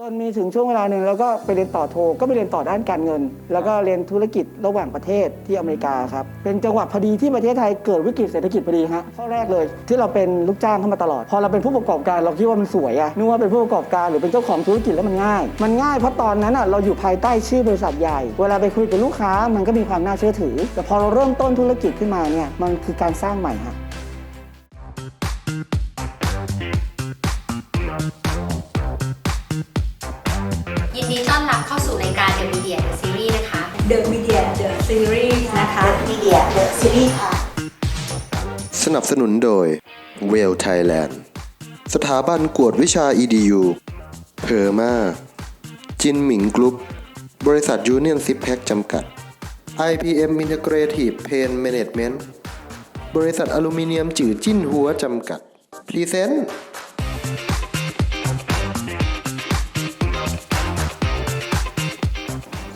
จนมีถึงช่วงเวลาหนึ่งแล้วก็ไปเรียนต่อโทก็ไปเรียนต่อด้านการเงิน แล้วก็เรียนธุรกิจระหว่างประเทศที่อเมริกาครับเป็นจังหวะพอดีที่ประเทศไทยเกิดวิกฤตเศรษฐกิจพอดีฮะข้อแรกเลย ที่เราเป็นลูกจ้างเข้ามาตลอด พอเราเป็นผู้ประกอบการเราคิดว่ามันสวยอะนึกว่าเป็นผู้ประกอบการหรือเป็นเจ้าของธุรกิจแล้วมันง่าย มันง่ายเพราะตอนนั้นอะเราอยู่ภายใต้ชื่อบริษัทใหญ่ เวลาไปคุยกับลูกค้ามันก็มีความน่าเชื่อถือ แต่พอเราเริ่มต้นธุรกิจขึ้นมาเนี่ยมันคือการสร้างใหม่ฮะ รับเข้าสู่รายการ The Media The Series นะคะ The Media The Series นะคะมีเดียเดอะซีรีส์ค่ะ สนับสนุนโดย w e l l Thailand สถาบันกวดวิชา EDU เพอร์มาจินหมิงกรุ๊ป บริษัทยูเนียนซิปแพ็กจำกัด IPM Integrative Pain Management บริษัทอลูมิเนียมจือจิ้นหัวจำกัด พรีเซนต์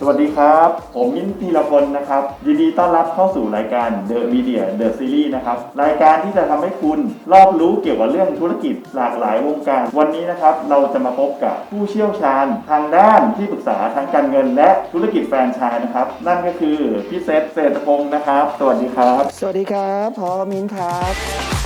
วัสดีครับ ผมมิ้นท์พีรพลนะครับ ยินดีต้อนรับเข้าสู่รายการ The Media The Series นะครับ รายการที่จะทำให้คุณรอบรู้เกี่ยวกับเรื่องธุรกิจหลากหลายวงการ วันนี้นะครับ เราจะมาพบกับผู้เชี่ยวชาญทางด้านที่ปรึกษาทางการเงิน และธุรกิจแฟรนไชส์นะครับ นั่นก็คือพี่เซธเศรษฐพงศ์นะครับ สวัสดีครับ สวัสดีครับพอมิ้นครับ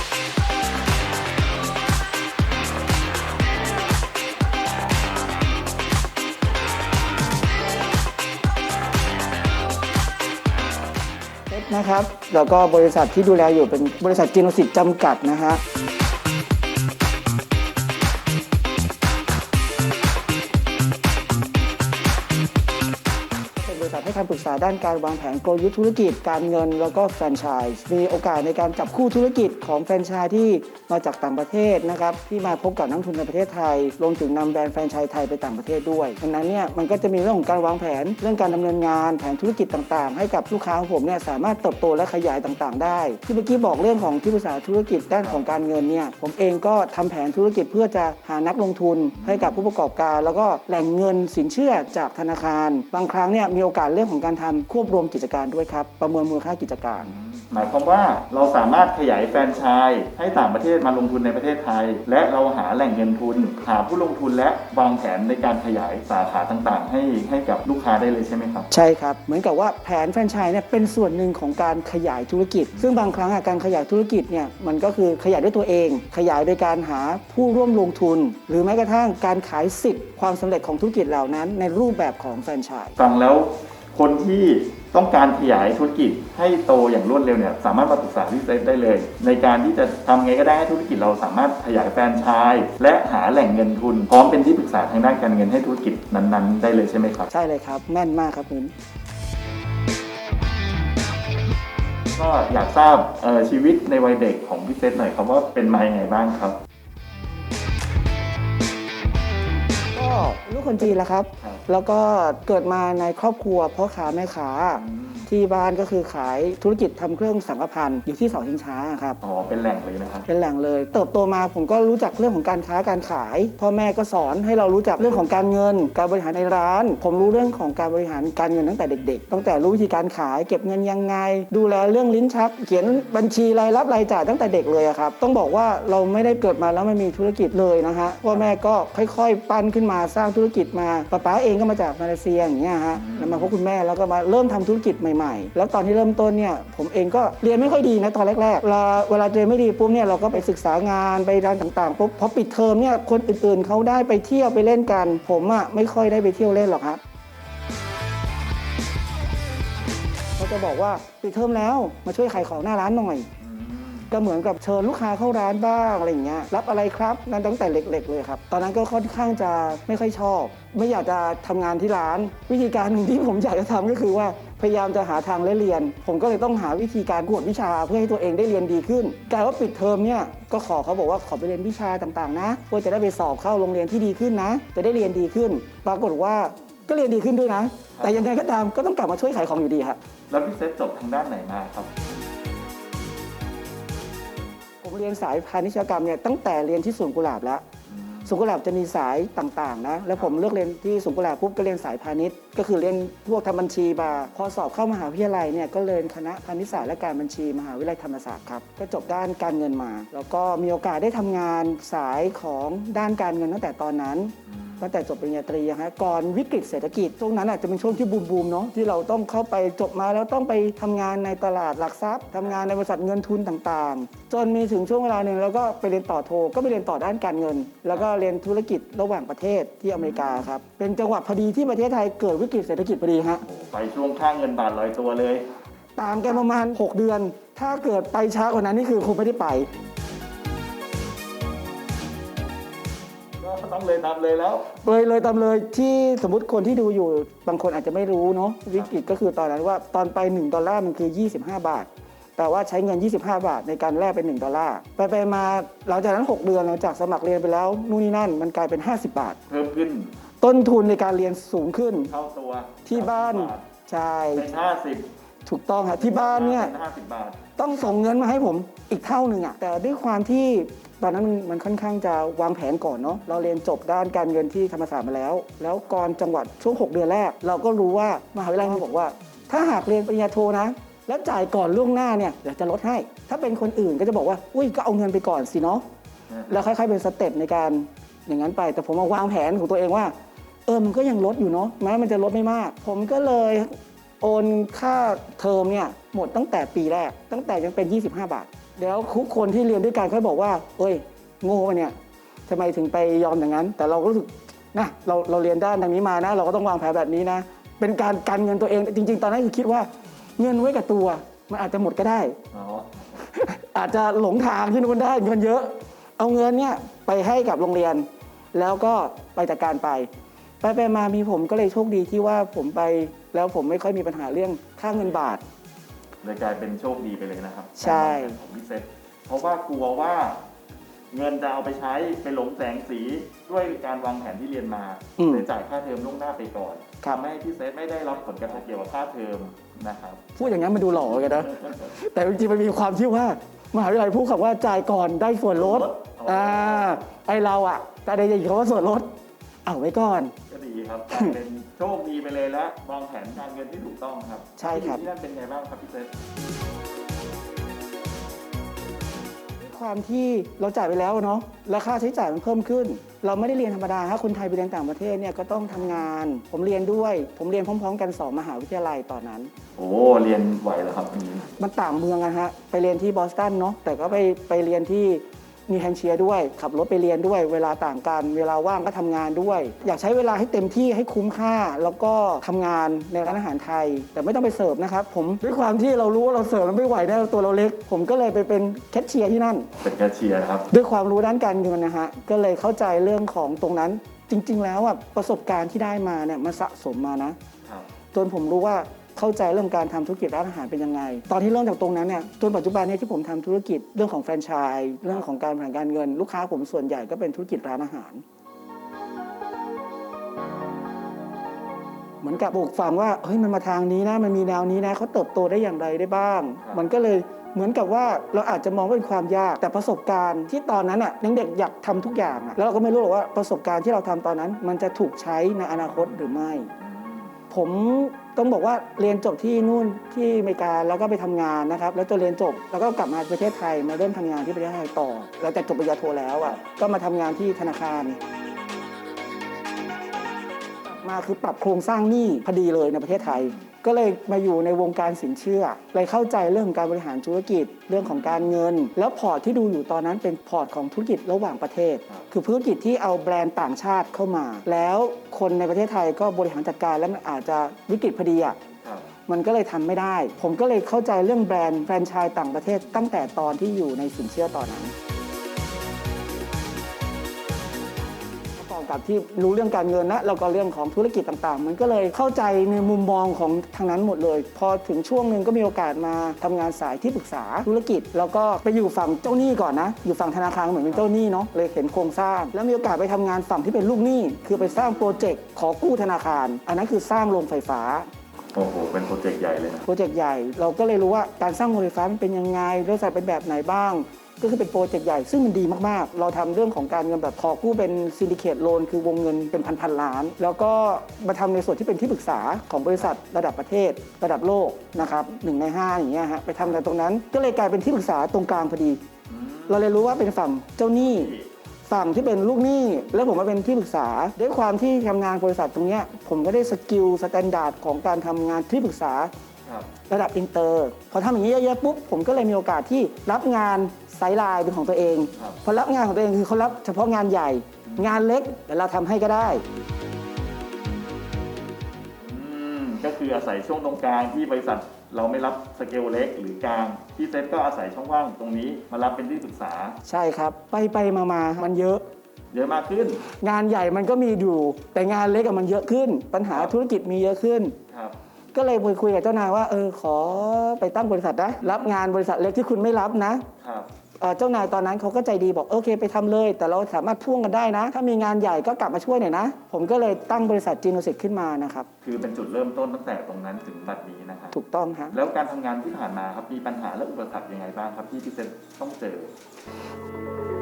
นะครับ แล้วก็บริษัทที่ดูแลอยู่เป็นบริษัทจีโนสิทธ์จำกัดนะฮะ คำปรึกษาด้านการวางแผนกลยุทธ์ธุรกิจ การเงินแล้วก็แฟรนไชส์มีโอกาสในการจับคู่ธุรกิจของแฟรนไชส์ที่มาจากต่างประเทศนะครับที่มาพบกับนักลงทุนในประเทศไทยรวมถึงนำแบรนด์แฟรนไชส์ไทยไปต่างประเทศด้วยดังนั้นเนี่ยมันก็จะมีเรื่องของการวางแผนเรื่องการดำเนินงานแผนธุรกิจต่างๆ ให้กับลูกค้าของผมเนี่ยสามารถเติบโตและขยายต่างๆ ได้ ที่เมื่อกี้บอกเรื่องของที่ปรึกษาธุรกิจด้านของการเงินเนี่ยผมเองก็ทำแผนธุรกิจเพื่อจะหานักลงทุนให้กับผู้ประกอบการ แล้วก็แหล่งเงินสินเชื่อจากธนาคาร บางครั้งเนี่ยมีโอกาสเรื่องของการทำควบรวมกิจการด้วยครับ ประเมินมูลค่ากิจการ หมายความว่าเราสามารถขยายแฟรนไชส์ให้ต่างประเทศมาลงทุนในประเทศไทย และเราหาแหล่งเงินทุน หาผู้ลงทุนและวางแผนในการขยายสาขาต่างๆ ให้ให้กับลูกค้าได้เลยใช่ไหมครับ ใช่ครับ เหมือนกับว่าแผนแฟรนไชส์เนี่ยเป็นส่วนหนึ่งของการขยายธุรกิจ ซึ่งบางครั้งอะการขยายธุรกิจเนี่ยมันก็คือขยายด้วยตัวเอง ขยายโดยการหาผู้ร่วมลงทุน หรือแม้กระทั่งการขายสิทธิ์ความสำเร็จของธุรกิจเหล่านั้น ในรูปแบบของแฟรนไชส์ ฟังแล้ว คนที่ต้องการขยายธุรกิจให้โตอย่างรวดเร็วเนี่ยสามารถมาปรึกษาพี่เซฟได้เลย ในการที่จะทำไงก็ได้ให้ธุรกิจเราสามารถขยายแฟรนไชส์และหาแหล่งเงินทุน พร้อมเป็นที่ปรึกษาทางด้านการเงินให้ธุรกิจนั้นๆ ได้เลยใช่ไหมครับใช่เลยครับ แม่นมากครับมิ้นก็อยากทราบเอ่อชีวิตในวัยเด็กของพี่เซฟหน่อยครับว่าเป็นมายังไงบ้างครับ ลูกคนจีนแหละครับ ครับ แล้วก็เกิดมาในครอบครัวพ่อค้าแม่ค้า ที่บ้านก็คือขายธุรกิจทำเครื่องสังฆพันธ์อยู่ที่เสาชิงช้าครับ อ๋อ เป็นแหล่งเลยนะครับ เป็นแหล่งเลย เติบโตมาผมก็รู้จักเรื่องของการค้าการขาย พ่อแม่ก็สอนให้เรารู้จักเรื่องของการเงิน การบริหารในร้าน ผมรู้เรื่องของการบริหารการเงินตั้งแต่เด็ก ๆ ตั้งแต่รู้วิธีการขายเก็บเงินยังไง ดูแลเรื่องลิ้นชัก เขียนบัญชีรายรับรายจ่ายตั้งแต่เด็กเลยอะครับ ต้องบอกว่าเราไม่ได้เกิดมาแล้วไม่มีธุรกิจเลยนะฮะพ่อแม่ก็ค่อยๆ ปั้นขึ้นมาสร้างธุรกิจมาป้าป๊าเองก็มาจากมาเลเซียอย่างเงี้ยฮะแล้วมาพบคุณแม่แล้วก็มาเริ่มทำธุรกิจใหม่ๆ แล้วตอนที่เริ่มต้นเนี่ยผมเองก็เรียนไม่ค่อยดีนะตอนแรกๆเวลาเวลาเรียนไม่ดีปุ๊บเนี่ยเราก็ไปศึกษางานไปร้านต่างๆปุ๊บพอปิดเทอมเนี่ยคนอื่นๆเขาได้ไปเที่ยวไปเล่นกัน ผมอะไม่ค่อยได้ไปเที่ยวเล่นหรอกครับเขาจะบอกว่าปิดเทอมแล้วมาช่วยขายของหน้าร้านหน่อย ก็เหมือนกับเชิญลูกค้าเข้าร้านบ้างอะไรอย่างเงี้ยรับอะไรครับนั่นตั้งแต่เล็ก ๆ เลยครับ ตอนนั้นก็ค่อนข้างจะไม่ค่อยชอบ ไม่อยากจะทำงานที่ร้าน วิธีการหนึ่งที่ผมอยากจะทำก็คือว่าพยายามจะหาทางเรียน ผมก็เลยต้องหาวิธีการกวดวิชาเพื่อให้ตัวเองได้เรียนดีขึ้นกลายว่าปิดเทอมเนี่ยก็ขอเขาบอกว่าขอไปเรียนวิชาต่างๆ นะเพื่อจะได้ไปสอบเข้าโรงเรียนที่ดีขึ้นนะ จะได้เรียนดีขึ้น ปรากฏว่าก็เรียนดีขึ้นด้วยนะ แต่ยังไงก็ตามก็ต้องกลับมาช่วยขายของอยู่ดีครับแล้วพี่เซฟจบทางด้านไหนมาครับ เรียนสายพาณิชยกรรมเนี่ยตั้งแต่เรียนที่สวนกุหลาบแล้วสวนกุหลาบจะมีสายต่างๆนะแล้วผมเลือกเรียนที่สวนกุหลาบปุ๊บก็เรียนสายพาณิชย์ก็คือเรียนพวกทำบัญชีมาพอสอบเข้ามหาวิทยาลัยเนี่ยก็เรียนคณะพาณิชยศาสตร์และการบัญชีมหาวิทยาลัยธรรมศาสตร์ครับก็จบด้านการเงินมา แล้วก็มีโอกาสได้ทำงานสายของด้านการเงินตั้งแต่ตอนนั้น ตั้งแต่จบปริญญาตรีอะฮะก่อนวิกฤตเศรษฐกิจช่วงนั้นอาจจะเป็นช่วงที่บูมบูมๆเนาะที่เราต้องเข้าไปจบมาแล้วต้องไปทำงานในตลาดหลักทรัพย์ทำงานในบริษัทเงินทุนต่างๆ จนมีถึงช่วงเวลาหนึ่งแล้วก็ไปเรียนต่อโทก็ไปเรียนต่อด้านการเงิน แล้วก็เรียนธุรกิจระหว่างประเทศที่อเมริกาครับเป็นจังหวะพอดีที่ประเทศไทยเกิดวิกฤตเศรษฐกิจพอดีฮะโอ้โหไปช่วงค่าเงินบาทลอยตัวเลย ตามกันประมาณ 6 เดือน ถ้าเกิดไปช้ากว่านั้นนี่คือคงไม่ได้ไป ต้องเลยตามเลยแล้ว เลยเลยตามเลยที่สมมติคนที่ดูอยู่บางคนอาจจะไม่รู้เนาะวิกฤตก็คือตอนนั้นว่าตอนไป 1 ดอลลาร์มันคือ 25 บาท แต่ว่าใช้เงิน 25 บาทในการแลกเป็น 1 ดอลลาร์ไปไปมาหลังจากนั้น 6 เดือนหลังจากสมัครเรียนไปแล้วนู่นนี่นั่นมันกลายเป็น 50 บาท เพิ่มขึ้นต้นทุนในการเรียนสูงขึ้นเท่าตัวที่บ้านใช่เป็นห้าสิบถูกต้องครับที่บ้านเนี่ย เป็นห้าสิบบาท ต้องส่งเงินมาให้ผมอีกเท่าหนึ่งอะแต่ด้วยความที่ ตอนนั้นมันมันค่อนข้างจะวางแผนก่อนเนาะเราเรียนจบด้านการเงินที่ธรรมศาสตร์มาแล้ว แล้วก่อนจังหวัดช่วง 6 เดือนแรก เราก็รู้ว่ามหาวิทยาลัยเขาบอกว่า ถ้าหากเรียนปริญญาโทนะ แล้วจ่ายก่อนล่วงหน้าเนี่ยเดี๋ยวจะลดให้ ถ้าเป็นคนอื่นก็จะบอกว่าอุ้ยก็เอาเงินไปก่อนสิเนาะแล้วค่อยๆเป็นสเต็ปในการอย่างนั้นไป แต่ผมมาวางแผนของตัวเองว่าเออมันก็ยังลดอยู่เนาะแม้มันจะลดไม่มาก ผมก็เลยโอนค่าเทอมเนี่ยหมดตั้งแต่ปีแรกตั้งแต่ยังเป็น 25 บาท แล้วทุกคนที่เรียนด้วยกันเขาบอกว่าเอ้ยโง่ปะเนี่ยทำไมถึงไปยอมอย่างนั้น แต่เราก็รู้สึกนะเราเราเรียนด้านทางนี้มานะ เราก็ต้องวางแผนแบบนี้นะ เป็นการกันเงินตัวเองจริง ๆ ตอนนั้นคือคิดว่าเงินไว้กับตัว มันอาจจะหมดก็ได้อ๋ออาจจะหลงทางที่นู้นได้เงินเยอะ เอาเงินเนี่ยไปให้กับโรงเรียน แล้วก็ไปจัดการไป ไปไปมามีผมก็เลยโชคดีที่ว่าผมไปแล้วผมไม่ค่อยมีปัญหาเรื่องค่าเงินบาท เลยกลายเป็นโชคดีไปเลยนะครับใช่การวางแผนของพี่เซตเพราะว่ากลัวว่า เงินจะเอาไปใช้ไปหลงแสงสีด้วยการวางแผนที่เรียนมาอืม เลยจ่ายค่าเทอมล่วงหน้าไปก่อนครับทำให้พี่เซตไม่ได้รับผลกระทบเกี่ยวกับค่าเทอมนะครับ พูดอย่างนั้นมันดูหล่อกันนะ แต่จริงๆมันมีความที่ว่า มหาวิทยาลัยพูดคำว่าจ่ายก่อนได้ส่วนลดส่วนลดอ๋ออ่ อ่า ไอเราอะแต่ได้ยินคำว่าส่วนลด เอาไว้ก่อน ก็ดีครับกลายเป็นโชคดีไปเลยและวางแผนการเงินที่ถูกต้องครับใช่ครับ ที่นั่นเป็นไงบ้างครับพี่เซตด้วยความที่เราจ่ายไปแล้วเนาะแล้วค่าใช้จ่ายมันเพิ่มขึ้น เราไม่ได้เรียนธรรมดาถ้าคนไทยไปเรียนต่างประเทศเนี่ยก็ต้องทำงาน ผมเรียนด้วย ผมเรียนพร้อม ๆ กันสองมหาวิทยาลัยตอนนั้น โอ้เรียนไหวแล้วครับอันนี้มันต่างเมืองกันฮะไปเรียนที่บอสตันเนาะแต่ก็ไปไปเรียนที่ นิวแฮมป์เชียร์ด้วย ขับรถไปเรียนด้วย เวลาต่างกัน เวลาว่างก็ทำงานด้วย อยากใช้เวลาให้เต็มที่ให้คุ้มค่า แล้วก็ทำงานในร้านอาหารไทย แต่ไม่ต้องไปเสิร์ฟนะครับ ผมด้วยความที่เรารู้ว่าเราเสิร์ฟมันไม่ไหวแน่ตัวเราเล็ก ผมก็เลยไปเป็นแคชเชียร์ที่นั่น เป็นแคชเชียร์นะครับ ด้วยความรู้ด้านการเงินนะฮะ ก็เลยเข้าใจเรื่องของตรงนั้น จริง ๆ แล้วอะประสบการณ์ที่ได้มาเนี่ยมันสะสมมานะครับจนผมรู้ว่า เข้าใจเรื่องการทำธุรกิจร้านอาหารเป็นยังไง ตอนที่เริ่มจากตรงนั้นเนี่ยจนปัจจุบันเนี่ยที่ผมทำธุรกิจเรื่องของแฟรนไชส์เรื่องของการบริหารการเงิน ลูกค้าผมส่วนใหญ่ก็เป็นธุรกิจร้านอาหาร เหมือนกับปลูกฝังว่าเฮ้ยมันมาทางนี้นะมันมีแนวนี้นะเขาเติบโตได้อย่างไรได้บ้างครับมันก็เลยเหมือนกับว่าเราอาจจะมองว่าเป็นความยากแต่ประสบการณ์ที่ตอนนั้นอะยังเด็กอยากทำทุกอย่างอะแล้วเราก็ไม่รู้หรอกว่าประสบการณ์ที่เราทำตอนนั้น มันจะถูกใช้ในอนาคตหรือไม่ ผม ต้องบอกว่าเรียนจบที่นู่นที่อเมริกาแล้วก็ไปทำงานนะครับ แล้วจนเรียนจบแล้วก็กลับมาประเทศไทยมาเริ่มทำงานที่ประเทศไทยต่อหลังจากจบปริญญาโทแล้วอะก็มาทำงานที่ธนาคารมาคือปรับโครงสร้างหนี้พอดีเลยในประเทศไทย ก็เลยมาอยู่ในวงการสินเชื่อเลยเข้าใจเรื่องของการบริหารธุรกิจเรื่องของการเงิน แล้วพอร์ตที่ดูอยู่ตอนนั้นเป็นพอร์ตของธุรกิจระหว่างประเทศ คือธุรกิจที่เอาแบรนด์ต่างชาติเข้ามา แล้วคนในประเทศไทยก็บริหารจัดการแล้วมันอาจจะวิกฤตพอดีอะมันก็เลยทำไม่ได้ ผมก็เลยเข้าใจเรื่องแบรนด์แฟรนไชส์ต่างประเทศตั้งแต่ตอนที่อยู่ในสินเชื่อตอนนั้น กอบกับที่รู้เรื่องการเงินนะแล้วก็เรื่องของธุรกิจต่างๆ มันก็เลยเข้าใจในมุมมองของทางนั้นหมดเลย พอถึงช่วงหนึ่งก็มีโอกาสมาทำงานสายที่ปรึกษาธุรกิจ แล้วก็ไปอยู่ฝั่งเจ้าหนี้ก่อนนะ อยู่ฝั่งธนาคารเหมือนเป็นเจ้าหนี้เนาะเลยเห็นโครงสร้าง แล้วมีโอกาสไปทำงานฝั่งที่เป็นลูกหนี้คือไปสร้างโปรเจกต์ขอกู้ธนาคาร อันนั้นคือสร้างโรงไฟฟ้าโอ้โห เป็นโปรเจกต์ใหญ่เลยนะ โปรเจกต์ใหญ่ เราก็เลยรู้ว่าการสร้างโรงไฟฟ้ามันเป็นยังไงบริษัทเป็นแบบไหนบ้าง ก็คือเป็นโปรเจกต์ใหญ่ซึ่งมันดีมากๆ เราทำเรื่องของการเงินแบบขอกู้เป็นซินดิเคตโลนคือวงเงินเป็นพันๆล้าน แล้วก็มาทำในส่วนที่เป็นที่ปรึกษาของบริษัทระดับประเทศ ระดับโลกนะครับหนึ่งในห้าอย่างเงี้ยฮะไปทำในตรงนั้น ก็เลยกลายเป็นที่ปรึกษาตรงกลางพอดี เราเลยรู้ว่าเป็นฝั่งเจ้าหนี้ฝั่งที่เป็นลูกหนี้แล้วผมมาเป็นที่ปรึกษา ด้วยความที่ทำงานบริษัทตรงเนี้ยผมก็ได้สกิลสแตนดาร์ดของการทำงานที่ปรึกษา รับระดับอินเตอร์พอทำอย่างนี้เยอะๆปุ๊บผมก็เลยมีโอกาสที่รับงานไซด์ไลน์เป็นของตัวเองครับพอรับงานของตัวเองคือเขารับเฉพาะงานใหญ่ งานเล็กแต่เราทำให้ก็ได้อืมก็คืออาศัยช่วงตรงกลางที่บริษัทเราไม่รับสเกลเล็กหรือกลางพี่เซตก็อาศัยช่องว่างตรงนี้มารับเป็นที่ปรึกษา ใช่ครับ ไปไปมามามันเยอะเยอะมากขึ้น งานใหญ่มันก็มีอยู่ แต่งานเล็กอะมันเยอะขึ้น ปัญหาธุรกิจมีเยอะขึ้นครับ ก็เลยไปคุยกับเจ้านายว่าเออขอไปตั้งบริษัทนะรับงานบริษัทเล็กที่คุณไม่รับนะครับเอ่อเจ้านายตอนนั้นเขาก็ใจดีบอกโอเคไปทำเลย แต่เราสามารถพ่วงกันได้นะ ถ้ามีงานใหญ่ก็กลับมาช่วยหน่อยนะ ผมก็เลยตั้งบริษัทจีโนเซตขึ้นมานะครับคือเป็นจุดเริ่มต้นตั้งแต่ตรงนั้นถึงบัดนี้นะครับถูกต้องฮะ แล้วการทำงานที่ผ่านมาครับมีปัญหาและอุปสรรคยังไงบ้างครับที่พี่เซตต้องเจอข้อ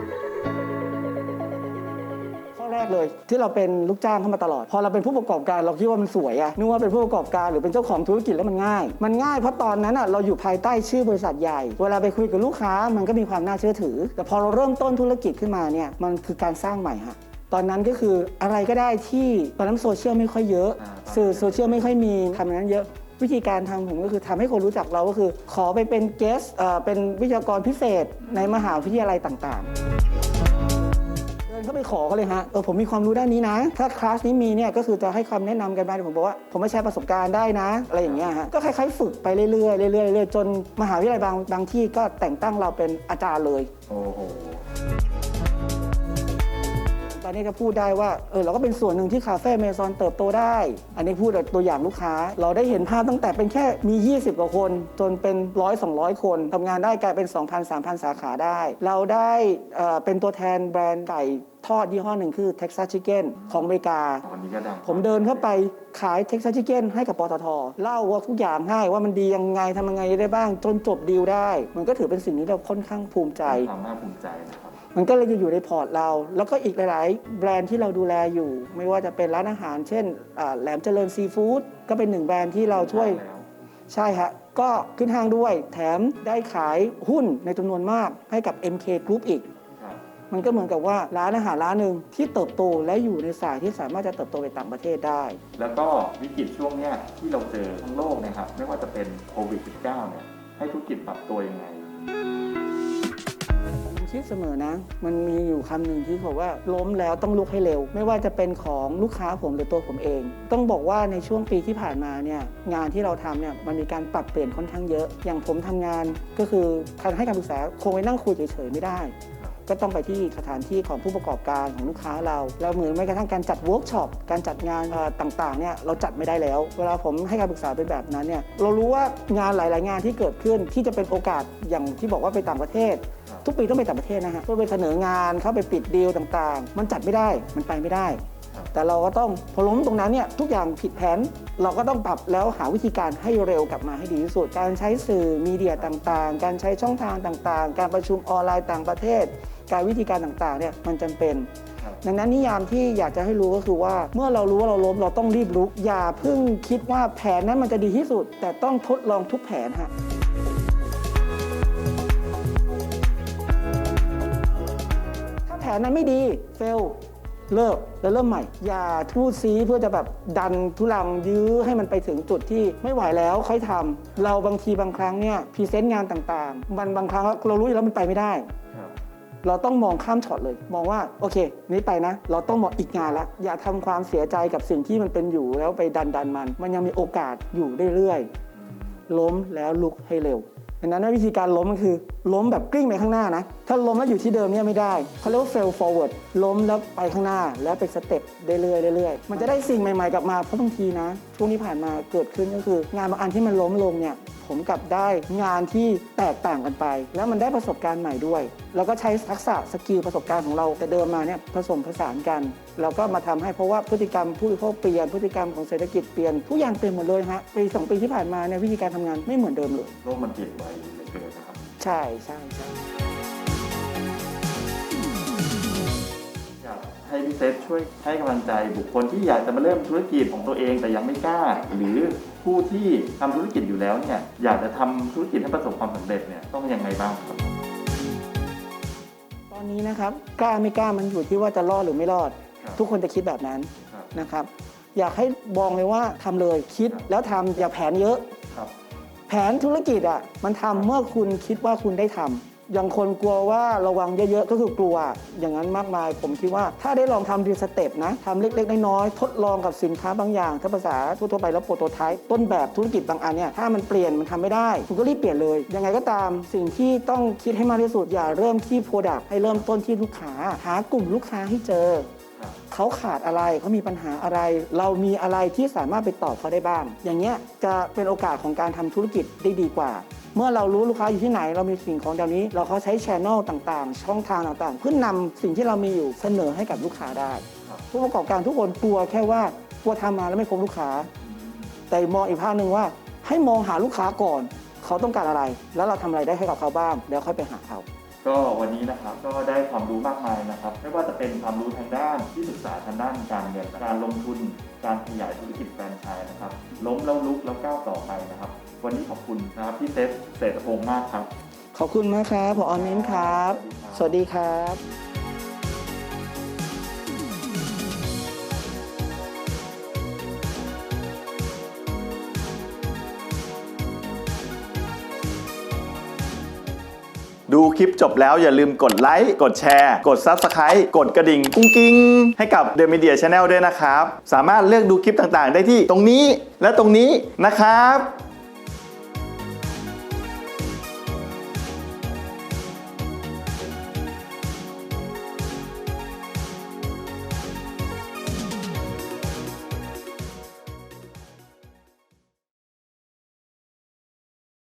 แรกเลย ที่เราเป็นลูกจ้างเข้ามาตลอด พอเราเป็นผู้ประกอบการเราคิดว่ามันสวยอะนึกว่าเป็นผู้ประกอบการหรือเป็นเจ้าของธุรกิจแล้วมันง่าย มันง่ายเพราะตอนนั้นอะเราอยู่ภายใต้ชื่อบริษัทใหญ่ เวลาไปคุยกับลูกค้ามันก็มีความน่าเชื่อถือ แต่พอเราเริ่มต้นธุรกิจขึ้นมาเนี่ยมันคือการสร้างใหม่ฮะตอนนั้นก็คืออะไรก็ได้ที่ตอนนั้นโซเชียลไม่ค่อยเยอะอ่าสื่อโซเชียลไม่ค่อยมีทำอย่างนั้นเยอะวิธีการทำผมก็คือทำให้คนรู้จักเราก็คือ ขอไปเป็นเกสเป็นวิทยากรพิเศษในมหาวิทยาลัยต่างๆ เข้าไปขอเขาเลยฮะเออผมมีความรู้ด้านนี้นะ ถ้าคลาสนี้มีเนี่ยก็คือจะให้คำแนะนำกันไปผมบอกว่าผมมาแชร์ประสบการณ์ได้นะ อะไรอย่างเงี้ยฮะก็คล้ายๆฝึกไปเรื่อยๆเรื่อยๆเรื่อยๆจนมหาวิทยาลัยบางบางที่ก็แต่งตั้งเราเป็นอาจารย์เลยโอ้โห ตอนนี้จะพูดได้ว่าเออเราก็เป็นส่วนหนึ่งที่คาเฟ่เมซอนเติบโตได้ อันนี้พูดตัวอย่างลูกค้า เราได้เห็นภาพตั้งแต่เป็นแค่มี 20 กว่าคน จนเป็นร้อย200คนทำงานได้กลายเป็น 2,000 3,000 สาขาได้ เราได้เอ่อเป็นตัวแทนแบรนด์ไก่ทอดยี่ห้อหนึ่งคือ Texas Chicken ของอเมริกาวันนี้ก็ดังผมเดินเข้าไปขาย Texas Chicken ให้กับปตท เล่าว่าทุกอย่างให้ว่ามันดียังไงทำยังไงได้บ้าง จนจบดีลได้ มันก็ถือเป็นสิ่งที่เราค่อนข้างภูมิใจความน่าภูมิใจนะครับ มันก็เลยจะอยู่ในพอร์ตเรา แล้วก็อีกหลาย ๆ แบรนด์ที่เราดูแลอยู่ ไม่ว่าจะเป็นร้านอาหาร เช่นอ่าแหลมเจริญซีฟู้ดก็เป็นหนึ่งแบรนด์ที่เราช่วยแล้วใช่ฮะก็ขึ้นห้างด้วย แถมได้ขายหุ้นในจำนวนมากให้กับ MK Group อีกครับมันก็เหมือนกับว่าร้านอาหารร้านหนึ่งที่เติบโตและอยู่ในสายที่สามารถจะเติบโตไปต่างประเทศได้ แล้วก็วิกฤตช่วงเนี้ยที่เราเจอทั้งโลกนะครับ ไม่ว่าจะเป็นโควิด -19 เนี่ยให้ธุรกิจปรับตัวยังไงผม คิดเสมอนะ มันมีอยู่คำหนึ่งที่บอกว่าล้มแล้วต้องลุกให้เร็ว ไม่ว่าจะเป็นของลูกค้าผมหรือตัวผมเอง ต้องบอกว่าในช่วงปีที่ผ่านมาเนี่ยงานที่เราทำเนี่ยมันมีการปรับเปลี่ยนค่อนข้างเยอะ อย่างผมทำงานก็คือการให้การปรึกษาคงไปนั่งคุยเฉยๆไม่ได้ ก็ต้องไปที่สถานที่ของผู้ประกอบการของลูกค้าเราแล้วเหมือนแม้กระทั่งการจัดเวิร์กช็อปการจัดงานต่างๆเนี่ยเราจัดไม่ได้แล้ว เวลาผมให้การปรึกษาเป็นแบบนั้นเนี่ยเรารู้ว่างานหลาย ๆ งานที่เกิดขึ้นที่จะเป็นโอกาสอย่างที่บอกว่าไปต่างประเทศทุกปีต้องไปต่างประเทศนะฮะเพื่อไปเสนองานเข้าไปปิดดีลต่างๆ มันจัดไม่ได้ มันไปไม่ได้ แต่เราก็ต้องพอล้มตรงนั้นเนี่ยทุกอย่างผิดแผนเราก็ต้องปรับแล้วหาวิธีการให้เร็วกลับมาให้ดีที่สุด การใช้สื่อมีเดียต่างๆ การใช้ช่องทางต่างๆ การประชุมออนไลน์ต่างประเทศ การวิธีการต่างๆเนี่ยมันจำเป็นครับดังนั้นนิยามที่อยากจะให้รู้ก็คือว่า เมื่อเรารู้ว่าเราล้มเราต้องรีบลุก อย่าเพิ่งคิดว่าแผนนั้นมันจะดีที่สุด แต่ต้องทดลองทุกแผนฮะถ้าแผนนั้นไม่ดีเฟล เลิกแล้วเริ่มใหม่ อย่าทูดซีเพื่อจะแบบดันทุลังยื้อให้มันไปถึงจุดที่ไม่ไหวแล้วค่อยทำเราบางทีบางครั้งเนี่ยพรีเซนต์งานต่างๆ มันบางครั้งเรารู้อยู่แล้วมันไปไม่ได้ครับเราต้องมองข้ามช็อตเลย มองว่าโอเค นี้ไปนะ เราต้องมองอีกงานละอย่าทำความเสียใจกับสิ่งที่มันเป็นอยู่แล้วไปดันดันมัน มันยังมีโอกาสอยู่เรื่อยๆล้มแล้วลุกให้เร็ว ดังนั้นวิธีการล้มก็คือล้มแบบกลิ้งไปข้างหน้านะ ถ้าล้มแล้วอยู่ที่เดิมเนี่ยไม่ได้เขาเรียกว่า fail forward ล้มแล้วไปข้างหน้า แล้วเป็นสเต็ปเรื่อยๆเรื่อยๆมันจะได้สิ่งใหม่ๆกลับมาเพราะบางทีนะช่วงที่ผ่านมาเกิดขึ้นก็คือ งานบางอันที่มันล้มลงเนี่ยผมกลับได้งานที่แตกต่างกันไป แล้วมันได้ประสบการณ์ใหม่ด้วย แล้วก็ใช้ทักษะสกิลประสบการณ์ของเราแต่เดิมมาเนี่ยผสมผสานกัน แล้วก็มาทำให้เพราะว่าพฤติกรรมผู้บริโภคเปลี่ยนพฤติกรรมของเศรษฐกิจเปลี่ยนทุกอย่างเปลี่ยนหมดเลยฮะปีสองปีที่ผ่านมาเนี่ยวิธีการทำงานไม่เหมือนเดิมเลยโลกมันเปลี่ยนไวเลือเกินะครับใช่ใช่ใช่อยากให้พี่เซฟช่วยให้กำลังใจบุคคลที่อยากจะมาเริ่มธุรกิจของตัวเองแต่ยังไม่กล้า หรือผู้ที่ทำธุรกิจอยู่แล้วเนี่ยอยากจะทำธุรกิจให้ประสบความสำเร็จเนี่ยต้องยังไงบ้างครับ นอันนี้นะครับกล้าไม่กล้ามันอยู่ที่ว่าจะรอดหรือไม่รอดครับทุกคนจะคิดแบบนั้นครับนะครับ อยากให้บองเลยว่าทำเลยคิดครับแล้วทำอย่าแผนเยอะครับแผนธุรกิจอะมันทำเมื่อคุณคิดว่าคุณได้ทำ อย่างคนกลัวว่าระวังเยอะๆก็คือกลัว อย่างนั้นมากมาย ผมคิดว่าถ้าได้ลองทำดีสเต็ปนะทำเล็กๆ น้อยๆทดลองกับสินค้าบางอย่าง ถ้าภาษาทั่วๆไปแล้วโปรโตไทป์ต้นแบบธุรกิจบางอันเนี่ยถ้ามันเปลี่ยนมันทำไม่ได้ คุณก็รีบเปลี่ยนเลย ยังไงก็ตามสิ่งที่ต้องคิดให้มากที่สุดอย่าเริ่มที่โปรดักต์ให้เริ่มต้นที่ลูกค้าหากลุ่มลูกค้าให้เจอเขาขาดอะไรเขามีปัญหาอะไร เรามีอะไรที่สามารถไปตอบเขาได้บ้าง อย่างเงี้ยจะเป็นโอกาสของการทำธุรกิจได้ดีกว่า เมื่อเรารู้ลูกค้าอยู่ที่ไหน เรามีสิ่งของแบบนี้ เราเขาใช้ช n นลต่างๆ ช่องทางต่างๆ เพื่อนำสิ่งที่เรามีอยู่เสนอให้กับลูกค้าได้ครับผู้ประกอบการทุกคนกลัวแค่ว่ากลัวทำมาแล้วไม่พบลูกค้า แต่มองอีกภาพหนึ่งว่า ให้มองหาลูกค้าก่อน เขาต้องการอะไร แล้วเราทำอะไรได้ให้กับเขาบ้างแล้วค่อยไปหาเขาก็วันนี้นะครับก็ได้ความรู้มากมายนะครับ ไม่ว่าจะเป็นความรู้ทางด้านที่ศึกษาทางด้านการเงินการลงทุน การขยายธุรกิจแฟรนไชส์นะครับ ล้มแล้วลุกแล้วก้าวต่อไปนะครับ วันนี้ขอบคุณนะครับพี่เซฟเศรษฐพงศ์มากครับ ขอบคุณมากครับผอเน้นครับ สวัสดีครับ ดูคลิปจบแล้วอย่าลืมกดไลค์ กดแชร์ กด Subscribe กดกระดิ่งกุ้งกิ้ง ให้กับ The Media Channel ด้วยนะครับ สามารถเลือกดูคลิปต่างๆ ได้ที่ตรงนี้และตรงนี้นะครับ